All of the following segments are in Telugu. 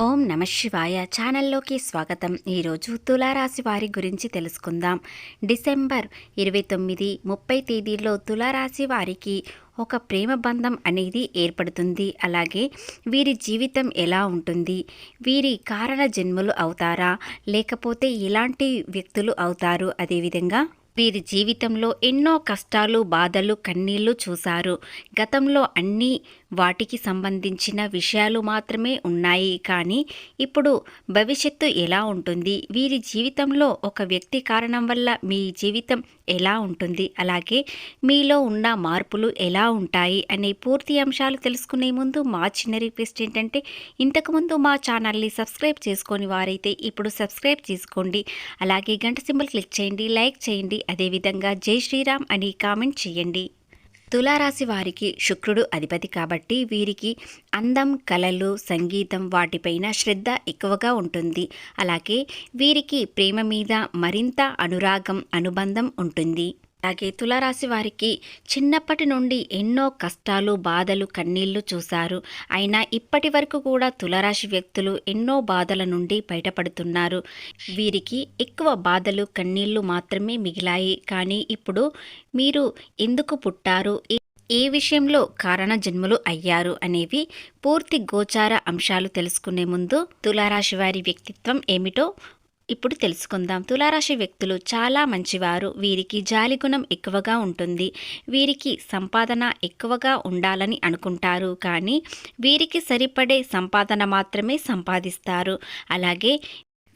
ఓం నమ శివాయ ఛానల్లోకి స్వాగతం. ఈరోజు తులారాశి వారి గురించి తెలుసుకుందాం. డిసెంబర్ ఇరవై తొమ్మిది ముప్పై తేదీల్లో తులారాశి వారికి ఒక ప్రేమ బంధం అనేది ఏర్పడుతుంది. అలాగే వీరి జీవితం ఎలా ఉంటుంది? వీరి కారణ జన్మలు అవుతారా? లేకపోతే ఎలాంటి వ్యక్తులు అవుతారు అదేవిధంగా వీరి జీవితంలో ఎన్నో కష్టాలు బాధలు కన్నీళ్ళు చూశారు. గతంలో అన్నీ వాటికి సంబంధించిన విషయాలు మాత్రమే ఉన్నాయి. కానీ ఇప్పుడు భవిష్యత్తు ఎలా ఉంటుంది? వీరి జీవితంలో ఒక వ్యక్తి కారణం వల్ల మీ జీవితం ఎలా ఉంటుంది? అలాగే మీలో ఉన్న మార్పులు ఎలా ఉంటాయి? అనే పూర్తి అంశాలు తెలుసుకునే ముందు మా చిన్న రిక్వెస్ట్ ఏంటంటే ఇంతకుముందు మా ఛానల్ని సబ్స్క్రైబ్ చేసుకొని వారైతే ఇప్పుడు సబ్స్క్రైబ్ చేసుకోండి. అలాగే గంట సింబల్ క్లిక్ చేయండి లైక్ చేయండి. అదేవిధంగా జై శ్రీరామ్ అని కామెంట్ చేయండి. తులారాశి వారికి శుక్రుడు అధిపతి కాబట్టి వీరికి అందం కళలు సంగీతం వాటిపైన శ్రద్ధ ఎక్కువగా ఉంటుంది. అలాగే వీరికి ప్రేమ మీద మరింత అనురాగం అనుబంధం ఉంటుంది. అలాగే తులారాశి వారికి చిన్నప్పటి నుండి ఎన్నో కష్టాలు బాధలు కన్నీళ్ళు చూశారు. అయినా ఇప్పటి వరకు కూడా తులారాశి వ్యక్తులు ఎన్నో బాధల నుండి బయటపడుతున్నారు. వీరికి ఎక్కువ బాధలు కన్నీళ్ళు మాత్రమే మిగిలాయి. కానీ ఇప్పుడు మీరు ఎందుకు పుట్టారు? ఏ విషయంలో కారణ జన్మలు అయ్యారు అనేవి పూర్తి గోచార అంశాలు తెలుసుకునే ముందు తులారాశి వారి వ్యక్తిత్వం ఏమిటో ఇప్పుడు తెలుసుకుందాం. తులారాశి వ్యక్తులు చాలా మంచివారు. వీరికి జాలి గుణం ఎక్కువగా ఉంటుంది. వీరికి సంపాదన ఎక్కువగా ఉండాలని అనుకుంటారు. కానీ వీరికి సరిపడే సంపాదన మాత్రమే సంపాదిస్తారు. అలాగే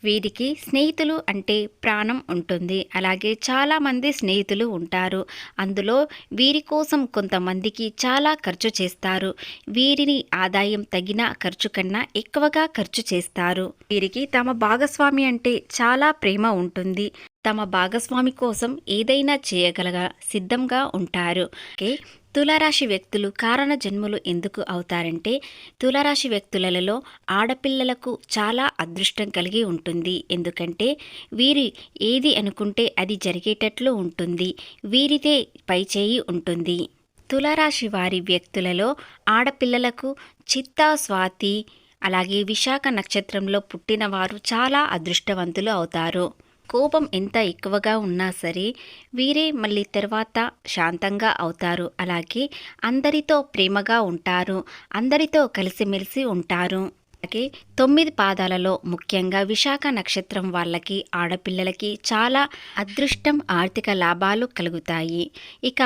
వీరికి స్నేహితులు అంటే ప్రాణం ఉంటుంది. అలాగే చాలామంది స్నేహితులు ఉంటారు. అందులో వీరి కోసం కొంతమందికి చాలా ఖర్చు చేస్తారు. వీరిని ఆదాయం తగిన ఖర్చు కన్నా ఎక్కువగా ఖర్చు చేస్తారు. వీరికి తమ భాగస్వామి అంటే చాలా ప్రేమ ఉంటుంది. తమ భాగస్వామి కోసం ఏదైనా చేయగలగా సిద్ధంగా ఉంటారు. తులారాశి వ్యక్తులు కారణ జన్మలు ఎందుకు అవుతారంటే తులారాశి వ్యక్తులలో ఆడపిల్లలకు చాలా అదృష్టం కలిగి ఉంటుంది. ఎందుకంటే వీరి ఏది అనుకుంటే అది జరిగేటట్లు ఉంటుంది. వీరిదే పైచేయి ఉంటుంది. తులారాశి వారి వ్యక్తులలో ఆడపిల్లలకు చిత్తా స్వాతి అలాగే విశాఖ నక్షత్రంలో పుట్టిన వారు చాలా అదృష్టవంతులు అవుతారు. కోపం ఎంత ఎక్కువగా ఉన్నా సరే వీరే మళ్ళీ తర్వాత శాంతంగా అవుతారు. అలాగే అందరితో ప్రేమగా ఉంటారు. అందరితో కలిసిమెలిసి ఉంటారు. అలాగే తొమ్మిది పాదాలలో ముఖ్యంగా విశాఖ నక్షత్రం వాళ్ళకి ఆడపిల్లలకి చాలా అదృష్టం ఆర్థిక లాభాలు కలుగుతాయి. ఇక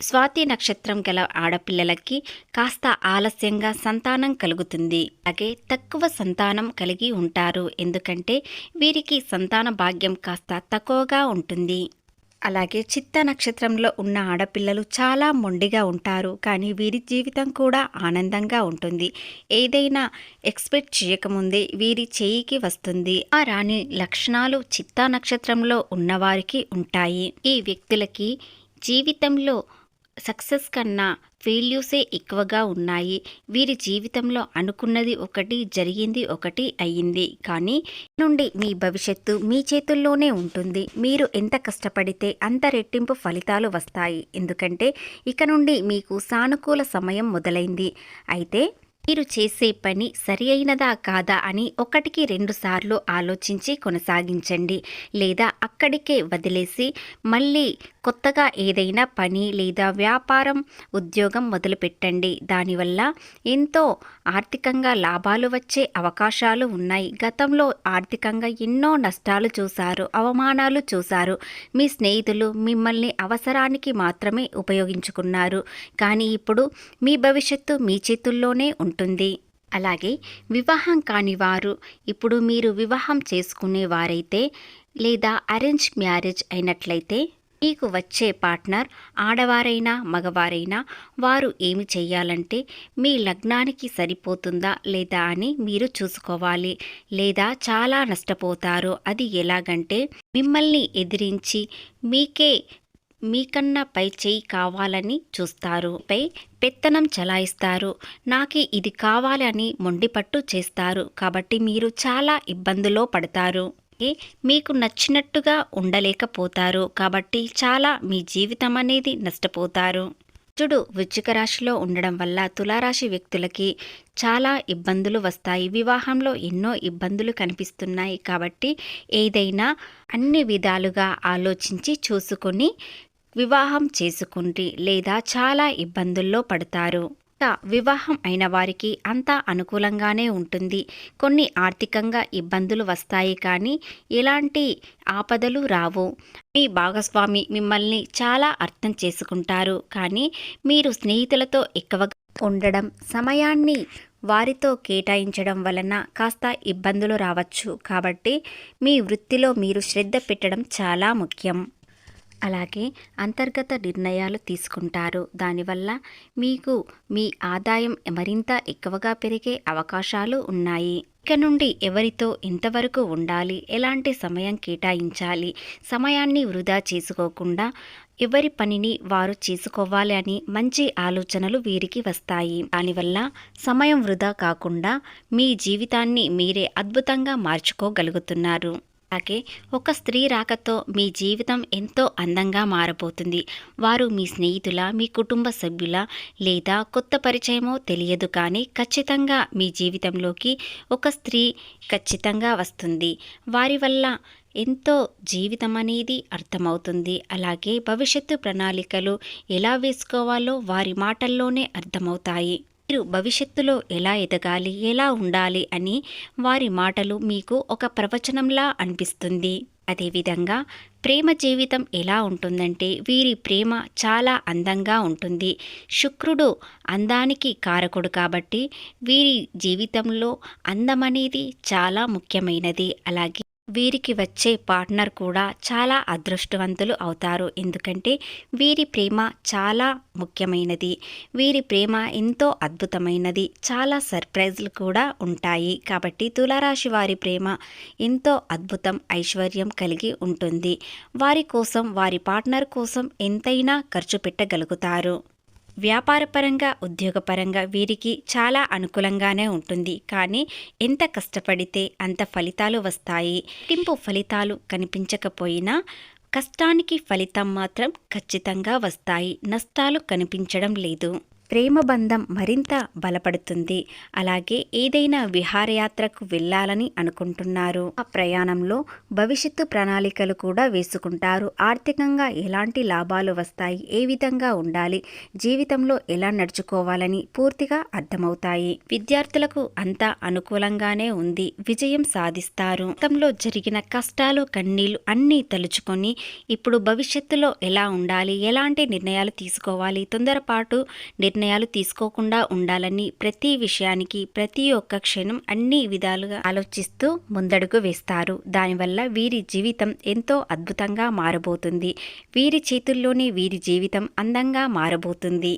స్వాతి నక్షత్రం గల ఆడపిల్లలకి కాస్త ఆలస్యంగా సంతానం కలుగుతుంది. అలాగే తక్కువ సంతానం కలిగి ఉంటారు. ఎందుకంటే వీరికి సంతాన భాగ్యం కాస్త తక్కువగా ఉంటుంది. అలాగే చిత్త నక్షత్రంలో ఉన్న ఆడపిల్లలు చాలా మొండిగా ఉంటారు. కానీ వీరి జీవితం కూడా ఆనందంగా ఉంటుంది. ఏదైనా ఎక్స్పెక్ట్ చేయకముందే వీరి చేయికి వస్తుంది. ఆ రాణి లక్షణాలు చిత్తా నక్షత్రంలో ఉన్నవారికి ఉంటాయి. ఈ వ్యక్తులకి జీవితంలో సక్సెస్ కన్నా ఫెయిల్యూసే ఎక్కువగా ఉన్నాయి. వీరి జీవితంలో అనుకున్నది ఒకటి జరిగింది ఒకటి అయ్యింది. కానీ నుండి మీ భవిష్యత్తు మీ చేతుల్లోనే ఉంటుంది. మీరు ఎంత కష్టపడితే అంత రెట్టింపు ఫలితాలు వస్తాయి. ఎందుకంటే ఇక నుండి మీకు సానుకూల సమయం మొదలైంది. అయితే మీరు చేసే పని సరి అయినదా కాదా అని ఒకటికి రెండుసార్లు ఆలోచించి కొనసాగించండి. లేదా అక్కడికే వదిలేసి మళ్ళీ కొత్తగా ఏదైనా పని లేదా వ్యాపారం ఉద్యోగం మొదలుపెట్టండి. దానివల్ల ఎంతో ఆర్థికంగా లాభాలు వచ్చే అవకాశాలు ఉన్నాయి. గతంలో ఆర్థికంగా ఎన్నో నష్టాలు చూశారు అవమానాలు చూశారు. మీ స్నేహితులు మిమ్మల్ని అవసరానికి మాత్రమే ఉపయోగించుకున్నారు. కానీ ఇప్పుడు మీ భవిష్యత్తు మీ చేతుల్లోనే ఉంటుంది. ఉంటుంది. అలాగే వివాహం కాని వారు ఇప్పుడు మీరు వివాహం చేసుకునే వారైతే లేదా అరేంజ్ మ్యారేజ్ అయినట్లయితే మీకు వచ్చే పార్ట్నర్ ఆడవారైనా మగవారైనా వారు ఏమి చేయాలంటే మీ లగ్నానికి సరిపోతుందా లేదా అని మీరు చూసుకోవాలి. లేదా చాలా నష్టపోతారు. అది ఎలాగంటే మిమ్మల్ని ఎదిరించి మీకే మీకన్నా పై చేయి కావాలని చూస్తారు. పై పెత్తనం చలాయిస్తారు. నాకి ఇది కావాలని మొండిపట్టు చేస్తారు. కాబట్టి మీరు చాలా ఇబ్బందులో పడతారు. మీకు నచ్చినట్టుగా ఉండలేకపోతారు. కాబట్టి చాలా మీ జీవితం అనేది నష్టపోతారు. కుజుడు వృచ్చిక రాశిలో ఉండడం వల్ల తులారాశి వ్యక్తులకి చాలా ఇబ్బందులు వస్తాయి. వివాహంలో ఎన్నో ఇబ్బందులు కనిపిస్తున్నాయి. కాబట్టి ఏదైనా అన్ని విధాలుగా ఆలోచించి చూసుకొని వివాహం చేసుకుంటే లేదా చాలా ఇబ్బందుల్లో పడతారు. వివాహం అయిన వారికి అంతా అనుకూలంగానే ఉంటుంది. కొన్ని ఆర్థికంగా ఇబ్బందులు వస్తాయి కానీ ఎలాంటి ఆపదలు రావు. మీ భాగస్వామి మిమ్మల్ని చాలా అర్థం చేసుకుంటారు. కానీ మీరు స్నేహితులతో ఎక్కువగా ఉండడం సమయాన్ని వారితో కేటాయించడం వలన కాస్త ఇబ్బందులు రావచ్చు. కాబట్టి మీ వృత్తిలో మీరు శ్రద్ధ పెట్టడం చాలా ముఖ్యం. అలాగే అంతర్గత నిర్ణయాలు తీసుకుంటారు. దానివల్ల మీకు మీ ఆదాయం మరింత ఎక్కువగా పెరిగే అవకాశాలు ఉన్నాయి. ఇక నుండి ఎవరితో ఎంతవరకు ఉండాలి? ఎలాంటి సమయం కేటాయించాలి? సమయాన్ని వృధా చేసుకోకుండా ఎవరి పనిని వారు చేసుకోవాలి అని మంచి ఆలోచనలు వీరికి వస్తాయి. దానివల్ల సమయం వృధా కాకుండా మీ జీవితాన్ని మీరే అద్భుతంగా మార్చుకోగలుగుతున్నారు. అలాగే ఒక స్త్రీ రాకతో మీ జీవితం ఎంతో అందంగా మారబోతుంది. వారు మీ స్నేహితుల మీ కుటుంబ సభ్యుల లేదా కొత్త పరిచయమో తెలియదు కానీ ఖచ్చితంగా మీ జీవితంలోకి ఒక స్త్రీ ఖచ్చితంగా వస్తుంది. వారి వల్ల ఎంతో జీవితం అనేది అర్థమవుతుంది. అలాగే భవిష్యత్తు ప్రణాళికలు ఎలా వేసుకోవాలో వారి మాటల్లోనే అర్థమవుతాయి. మీరు భవిష్యత్తులో ఎలా ఎదగాలి ఎలా ఉండాలి అని వారి మాటలు మీకు ఒక ప్రవచనంలా అనిపిస్తుంది. అదేవిధంగా ప్రేమ జీవితం ఎలా ఉంటుందంటే వీరి ప్రేమ చాలా అందంగా ఉంటుంది. శుక్రుడు అందానికి కారకుడు కాబట్టి వీరి జీవితంలో అందం అనేది చాలా ముఖ్యమైనది. అలాగే వీరికి వచ్చే పార్ట్నర్ కూడా చాలా అదృష్టవంతులు అవుతారు. ఎందుకంటే వీరి ప్రేమ చాలా ముఖ్యమైనది. వీరి ప్రేమ ఎంతో అద్భుతమైనది. చాలా సర్ప్రైజ్లు కూడా ఉంటాయి. కాబట్టి తులారాశి వారి ప్రేమ ఎంతో అద్భుతం ఐశ్వర్యం కలిగి ఉంటుంది. వారి కోసం వారి పార్ట్నర్ కోసం ఎంతైనా ఖర్చు పెట్టగలుగుతారు. వ్యాపారపరంగా ఉద్యోగపరంగా వీరికి చాలా అనుకూలంగానే ఉంటుంది. కానీ ఎంత కష్టపడితే అంత ఫలితాలు వస్తాయి. టింపు ఫలితాలు కనిపించకపోయినా కష్టానికి ఫలితం మాత్రం ఖచ్చితంగా వస్తాయి. నష్టాలు కనిపించడం లేదు. ప్రేమ బంధం మరింత బలపడుతుంది. అలాగే ఏదైనా విహారయాత్రకు వెళ్ళాలని అనుకుంటున్నారు. ఆ ప్రయాణంలో భవిష్యత్తు ప్రణాళికలు కూడా వేసుకుంటారు. ఆర్థికంగా ఎలాంటి లాభాలు వస్తాయి? ఏ విధంగా ఉండాలి? జీవితంలో ఎలా నడుచుకోవాలని పూర్తిగా అర్థమవుతాయి. విద్యార్థులకు అంతా అనుకూలంగానే ఉంది. విజయం సాధిస్తారు. గతంలో జరిగిన కష్టాలు కన్నీళ్ళు అన్నీ తలుచుకొని ఇప్పుడు భవిష్యత్తులో ఎలా ఉండాలి? ఎలాంటి నిర్ణయాలు తీసుకోవాలి? తొందరపాటు నిర్ణయాలు తీసుకోకుండా ఉండాలని ప్రతి విషయానికి ప్రతి ఒక్క క్షణం అన్ని విధాలుగా ఆలోచిస్తూ ముందడుగు వేస్తారు. దానివల్ల వీరి జీవితం ఎంతో అద్భుతంగా మారబోతుంది. వీరి చేతుల్లోనే వీరి జీవితం అందంగా మారబోతుంది.